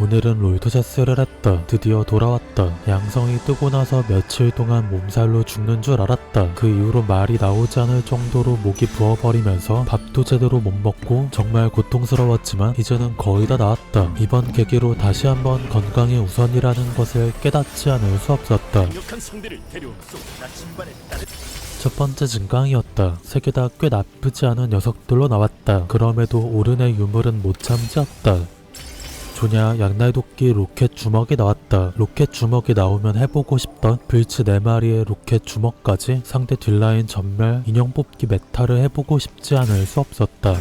오늘은 롤토제스를 했다. 드디어 돌아왔다. 양성이 뜨고 나서 며칠 동안 몸살로 죽는 줄 알았다. 그 이후로 말이 나오지 않을 정도로 목이 부어버리면서 밥도 제대로 못 먹고 정말 고통스러웠지만 이제는 거의 다 나았다. 이번 계기로 다시 한번 건강이 우선이라는 것을 깨닫지 않을 수 없었다. 첫 번째 증강이었다. 세개다꽤 나쁘지 않은 녀석들로 나왔다. 그럼에도 오른의 유물은 못 참지었다. 조냐 양날 도끼 로켓 주먹이 나왔다. 로켓 주먹이 나오면 해보고 싶던 불치 4마리의 로켓 주먹까지 상대 뒷라인 전멸 인형 뽑기 메타를 해보고 싶지 않을 수 없었다.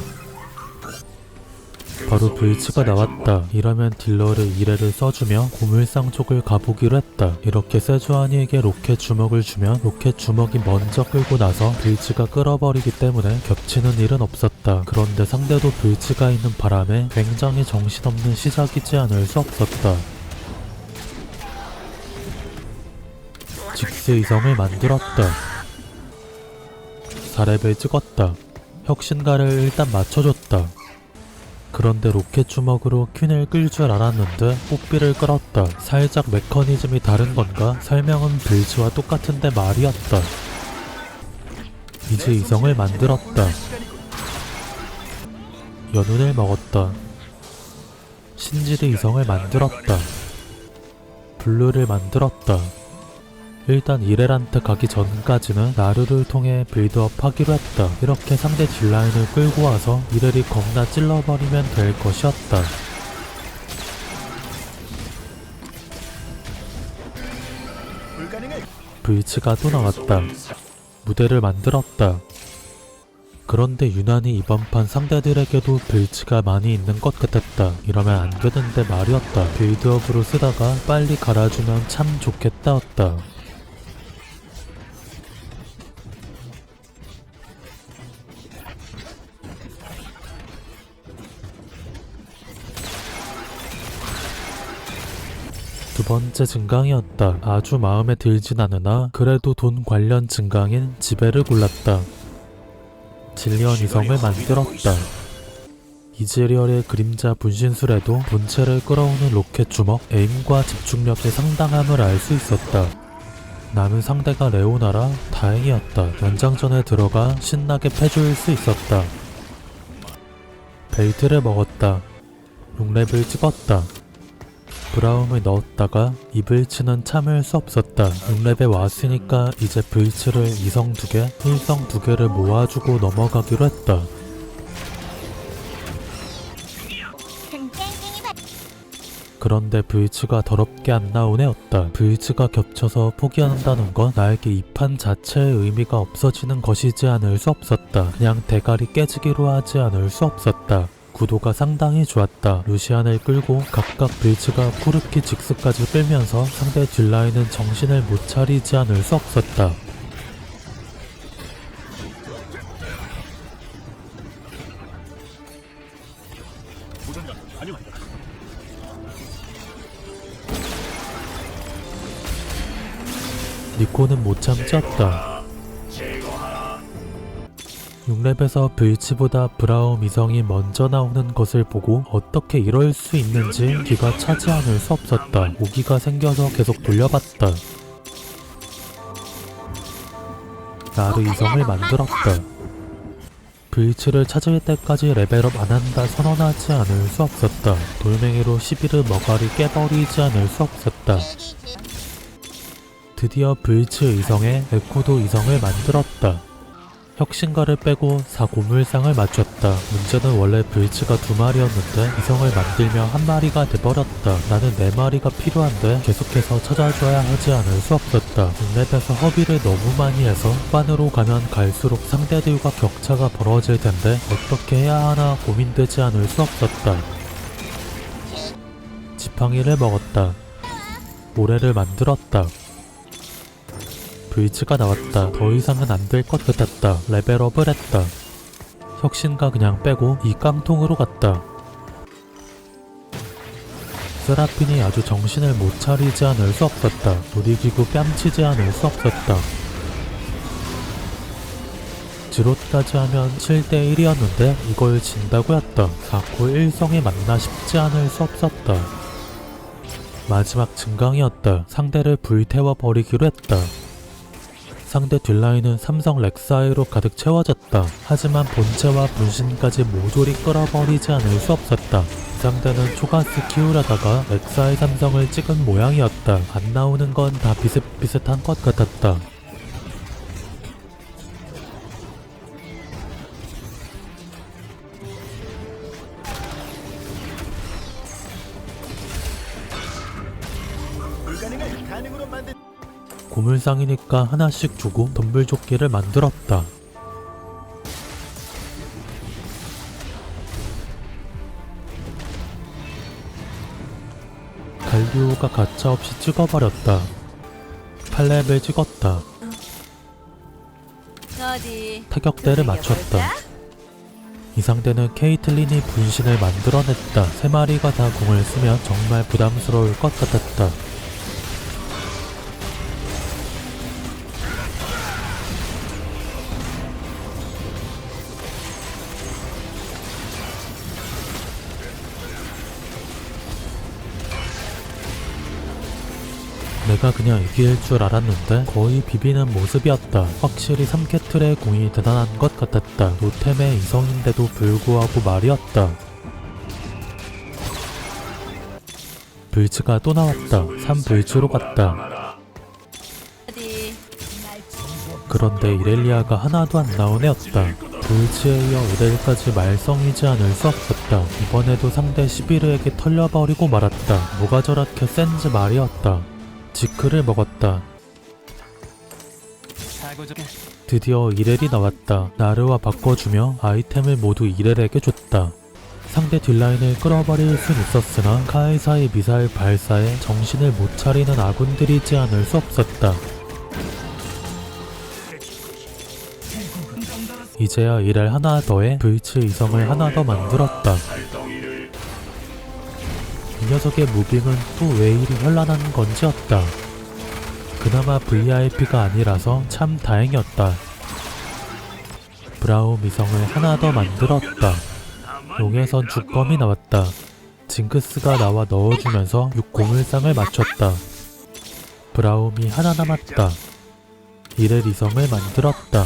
바로 불치가 나왔다. 이러면 딜러를 1회를 써주며 고물상 쪽을 가보기로 했다. 이렇게 세주아니에게 로켓 주먹을 주면 로켓 주먹이 먼저 끌고 나서 불치가 끌어버리기 때문에 겹치는 일은 없었다. 그런데 상대도 불치가 있는 바람에 굉장히 정신없는 시작이지 않을 수 없었다. 직스 이성을 만들었다. 4렙을 찍었다. 혁신가를 일단 맞춰줬다. 그런데 로켓 주먹으로 퀸을 끌 줄 알았는데 뽀삐를 끌었다. 살짝 메커니즘이 다른 건가? 설명은 빌즈와 똑같은데 말이었다. 이제 이성을 만들었다. 연운을 먹었다. 신지드 이성을 만들었다. 블루를 만들었다. 일단 이렐한테 가기 전까지는 나루를 통해 빌드업 하기로 했다. 이렇게 상대 딜라인을 끌고 와서 이렐이 겁나 찔러버리면 될 것이었다. 브이치가 또 나왔다. 무대를 만들었다. 그런데 유난히 이번 판 상대들에게도 빌치가 많이 있는 것 같았다. 이러면 안 되는데 말이었다. 빌드업으로 쓰다가 빨리 갈아주면 참 좋겠다였다. 번째 증강이었다. 아주 마음에 들진 않으나 그래도 돈 관련 증강인 지배를 골랐다. 진리언 이성을 만들었다. 이즈리얼의 그림자 분신술에도 본체를 끌어오는 로켓 주먹, 에임과 집중력의 상당함을 알 수 있었다. 남은 상대가 레오나라 다행이었다. 연장전에 들어가 신나게 패줄 수 있었다. 벨트를 먹었다. 6렙을 찍었다. 브라움을 넣었다가 입을 치는 참을 수 없었다. 6렙에 왔으니까 이제 브이츠를 2성 2개, 1성 2개를 모아주고 넘어가기로 했다. 그런데 브이츠가 더럽게 안 나온 애였다. 브이츠가 겹쳐서 포기한다는 건 나에게 이 판 자체의 의미가 없어지는 것이지 않을 수 없었다. 그냥 대가리 깨지기로 하지 않을 수 없었다. 구도가 상당히 좋았다. 루시안을 끌고 각각 브이츠가 쿠르키 직스까지 끌면서 상대 뒷라인은 정신을 못 차리지 않을 수 없었다. 니코는 못 참지었다. 6렙에서 브이치보다 브라움 이성이 먼저 나오는 것을 보고 어떻게 이럴 수 있는지 기가 차지 않을 수 없었다. 오기가 생겨서 계속 돌려봤다. 나르 이성을 만들었다. 브이치를 찾을 때까지 레벨업 안 한다 선언하지 않을 수 없었다. 돌멩이로 시비르 머가리 깨버리지 않을 수 없었다. 드디어 브이츠 의성에 에코도 이성을 만들었다. 혁신가를 빼고 사고물상을 맞췄다. 문제는 원래 브이츠가 두 마리였는데 이성을 만들며 한 마리가 돼버렸다. 나는 네 마리가 필요한데 계속해서 찾아줘야 하지 않을 수 없었다. 인랩에서 허비를 너무 많이 해서 후반으로 가면 갈수록 상대들과 격차가 벌어질 텐데 어떻게 해야 하나 고민되지 않을 수 없었다. 지팡이를 먹었다. 모래를 만들었다. 브이츠가 나왔다. 더 이상은 안 될 것 같았다. 레벨업을 했다. 혁신가 그냥 빼고 이 깡통으로 갔다. 세라핀이 아주 정신을 못 차리지 않을 수 없었다. 놀이기구 뺨치지 않을 수 없었다. 지롯까지 하면 7대1이었는데 이걸 진다고 했다. 4코 1성에 만나 싶지 않을 수 없었다. 마지막 증강이었다. 상대를 불태워 버리기로 했다. 상대 뒷라인은 삼성 렉사이로 가득 채워졌다. 하지만 본체와 분신까지 모조리 끌어버리지 않을 수 없었다. 상대는 초가스 키우려다가 렉사이 삼성을 찍은 모양이었다. 안 나오는 건 다 비슷비슷한 것 같았다. 고물상이니까 하나씩 주고 덤불조끼를 만들었다. 갈리오가 가차없이 찍어버렸다. 팔렙을 찍었다. 어디 타격대를 맞췄다. 이 상대는 케이틀린이 분신을 만들어냈다. 세 마리가 다 공을 쓰면 정말 부담스러울 것 같았다. 내가 그냥 이길 줄 알았는데 거의 비비는 모습이었다. 확실히 삼캐틀의 공이 대단한 것 같았다. 노템의 이성인데도 불구하고 말이었다. 불츠가 또 나왔다. 3불츠로 갔다. 그런데 이렐리아가 하나도 안 나온 애였다. 불츠에 이어 오델까지 말썽이지 않을 수 없었다. 이번에도 상대 시비르에게 털려버리고 말았다. 뭐가 저렇게 센지 말이었다. 지크를 먹었다. 드디어 이렐이 나왔다. 나르와 바꿔주며 아이템을 모두 이렐에게 줬다. 상대 뒷라인을 끌어버릴 순 있었으나 카이사의 미사일 발사에 정신을 못 차리는 아군들이지 않을 수 없었다. 이제야 이렐 하나 더해 불츠 이성을 하나 더 만들었다. 이 녀석의 무빙은 또 왜 이리 현란한 건지였다. 그나마 VIP가 아니라서 참 다행이었다. 브라움 이성을 하나 더 만들었다. 용에선 주검이 나왔다. 징크스가 나와 넣어주면서 601쌍을 맞췄다. 브라움이 하나 남았다. 이렐 이성을 만들었다.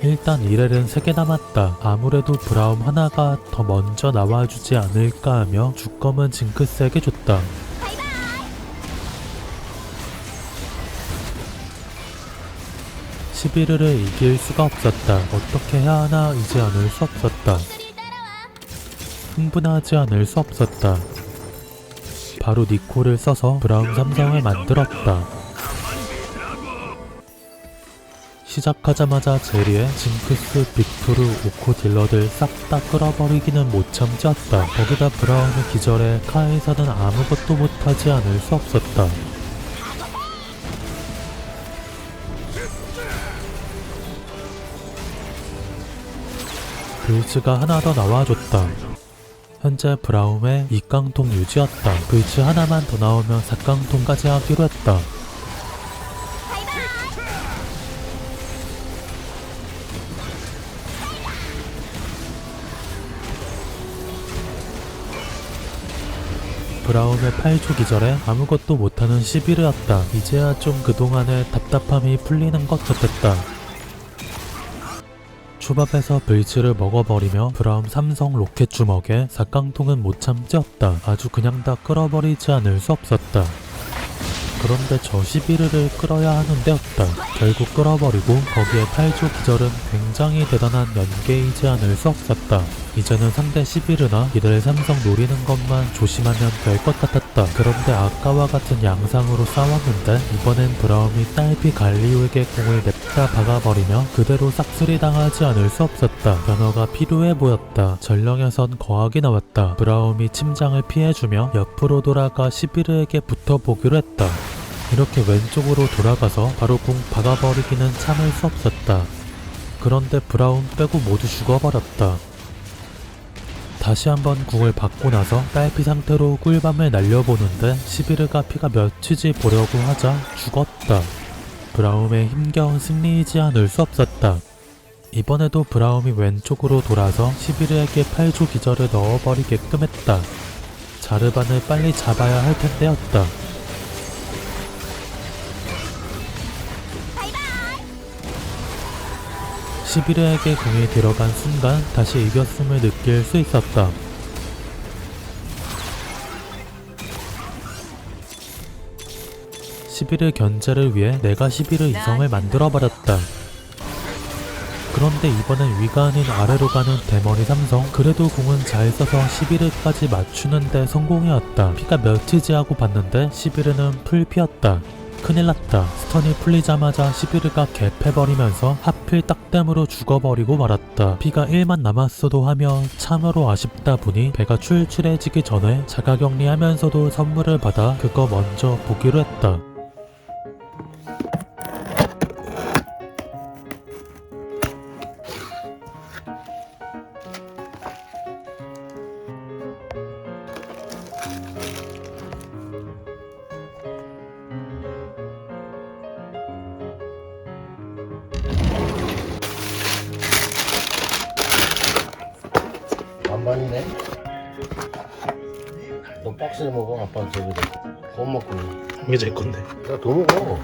일단 이렐은 3개 남았다. 아무래도 브라움 하나가 더 먼저 나와주지 않을까 하며 주검은 징크스에게 줬다. 시비르를 이길 수가 없었다. 어떻게 해야 하나 이지 않을 수 없었다. 흥분하지 않을 수 없었다. 바로 니코를 써서 브라운 삼성을 만들었다. 시작하자마자 제리의 징크스, 빅토르, 오코 딜러들 싹 다 끌어버리기는 못 참지었다. 거기다 브라운의 기절에 카이사는 아무것도 못하지 않을 수 없었다. 불츠가 하나 더 나와줬다. 현재 브라움의 2깡통 유지였다. 불츠 하나만 더 나오면 4깡통까지 하기로 했다. 브라움의 8초 기절에 아무것도 못하는 시비르였다. 이제야 좀 그동안의 답답함이 풀리는 것 같았다. 초밥에서 불치를 먹어버리며 브라움 삼성 로켓 주먹에 사깡통은 못 참지었다. 아주 그냥 다 끌어버리지 않을 수 없었다. 그런데 저 시비르를 끌어야 하는 데였다. 결국 끌어버리고 거기에 8조 기절은 굉장히 대단한 연계이지 않을 수 없었다. 이제는 상대 시비르나 이들 삼성 노리는 것만 조심하면 될 것 같았다. 그런데 아까와 같은 양상으로 싸웠는데 이번엔 브라움이 딸피 갈리오에게 공을 냅다 박아버리며 그대로 싹쓸이 당하지 않을 수 없었다. 변화가 필요해 보였다. 전령에선 거학이 나왔다. 브라움이 침장을 피해주며 옆으로 돌아가 시비르에게 붙어보기로 했다. 이렇게 왼쪽으로 돌아가서 바로 궁 박아버리기는 참을 수 없었다. 그런데 브라운 빼고 모두 죽어버렸다. 다시 한번 궁을 받고 나서 딸피 상태로 꿀밤을 날려보는데 시비르가 피가 몇이지 보려고 하자 죽었다. 브라움의 힘겨운 승리이지 않을 수 없었다. 이번에도 브라움이 왼쪽으로 돌아서 시비르에게 8조 기절을 넣어버리게끔 했다. 자르반을 빨리 잡아야 할 텐데였다. 시비르에게 공이 들어간 순간 다시 이겼음을 느낄 수 있었다. 시비르 견제를 위해 내가 시비르 이성을 만들어버렸다. 그런데 이번엔 위가 아닌 아래로 가는 대머리 삼성 그래도 공은 잘 써서 시비르까지 맞추는데 성공이었다 피가 몇이지 하고 봤는데 시비르는 풀피였다 큰일 났다. 스턴이 풀리자마자 시비르가 개패버리면서 하필 딱댐으로 죽어버리고 말았다. 피가 1만 남았어도 하며 참으로 아쉽다 보니 배가 출출해지기 전에 자가격리하면서도 선물을 받아 그거 먼저 보기로 했다 반반이네. 너 박스에 먹어. 아빠 저기 더 먹고. 이게 제 건데. 야더 먹어.